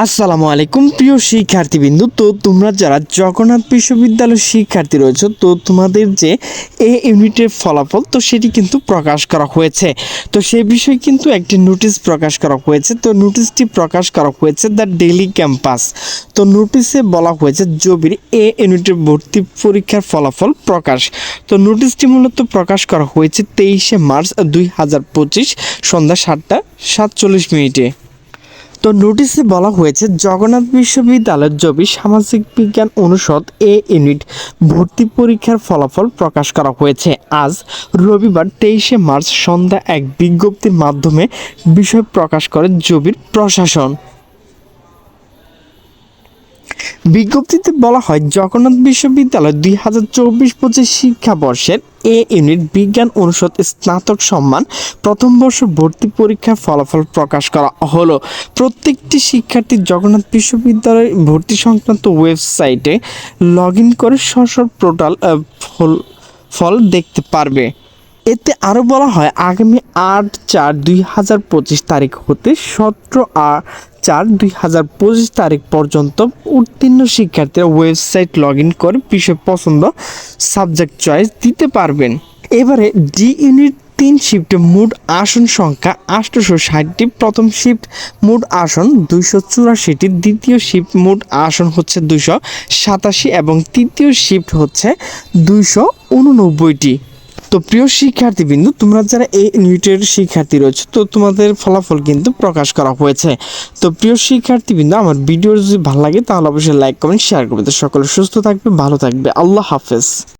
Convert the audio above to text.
আসসালামু আলাইকুম, প্রিয় শিক্ষার্থীবৃন্দু। তো তোমরা যারা জগন্নাথ বিশ্ববিদ্যালয়ের শিক্ষার্থী রয়েছে, তো তোমাদের যে এ ইউনিটের ফলাফল, তো সেটি কিন্তু প্রকাশ করা হয়েছে। তো সেই বিষয়ে কিন্তু একটি নোটিশ প্রকাশ করা হয়েছে। তো নোটিশটি প্রকাশ করা হয়েছে দ্য ডেইলি ক্যাম্পাস। তো নোটিশে বলা হয়েছে জবির এ ইউনিটের ভর্তি পরীক্ষার ফলাফল প্রকাশ। তো নোটিশটি মূলত প্রকাশ করা হয়েছে তেইশে মার্চ দুই হাজার পঁচিশ সন্ধ্যা সাতটা সাতচল্লিশ মিনিটে। তো নোটিশে বলা হয়েছে, জগন্নাথ বিশ্ববিদ্যালয়ের জবি সামাজিক বিজ্ঞান অনুষদ এ ইউনিট ভর্তি পরীক্ষার ফলাফল প্রকাশ করা হয়েছে। আজ রবিবার তেইশে মার্চ সন্ধ্যা এক বিজ্ঞপ্তির মাধ্যমে বিষয় প্রকাশ করে জবির প্রশাসন। বিজ্ঞপ্তিতে বলা হয়, জগন্নাথ বিশ্ববিদ্যালয় দুই হাজার চব্বিশ পঁচিশ শিক্ষাবর্ষের এ ইউনিট বিজ্ঞান অনুষদ স্নাতক সম্মান প্রথম বর্ষ ভর্তি পরীক্ষার ফলাফল প্রকাশ করা হলো। প্রত্যেকটি শিক্ষার্থী জগন্নাথ বিশ্ববিদ্যালয়ের ভর্তি সংক্রান্ত ওয়েবসাইটে লগ ইন করে সশর পোর্টাল ফল ফল দেখতে পারবে। এতে আরও বলা হয়, আগামী আট চার দুই হাজার পঁচিশ তারিখ হতে সতেরো চার দুই হাজার পঁচিশ তারিখ পর্যন্ত উত্তীর্ণ শিক্ষার্থীরা ওয়েবসাইট লগ ইন করে বিষয় পছন্দ সাবজেক্ট চয়েস দিতে পারবেন। এবারে ডি ইউনিট তিন শিফটে মোট আসন সংখ্যা আটশোশো ষাটটি। প্রথম শিফট মোট আসন দুইশো চুরাশিটি। দ্বিতীয় শিফট মোট আসন হচ্ছে দুইশো সাতাশি এবং তৃতীয় শিফট হচ্ছে দুইশো উননব্বইটি। তো প্রিয় শিক্ষার্থী বিন্দু তোমরা যারা এই নিউটের শিক্ষার্থী রয়েছে, তো তোমাদের ফলাফল কিন্তু প্রকাশ করা হয়েছে। তো প্রিয় শিক্ষার্থী বিন্দু আমার ভিডিও যদি ভালো লাগে, তাহলে অবশ্যই লাইক কমেন্ট শেয়ার করবে। তো সকলে সুস্থ থাকবে, ভালো থাকবে। আল্লাহ হাফেজ।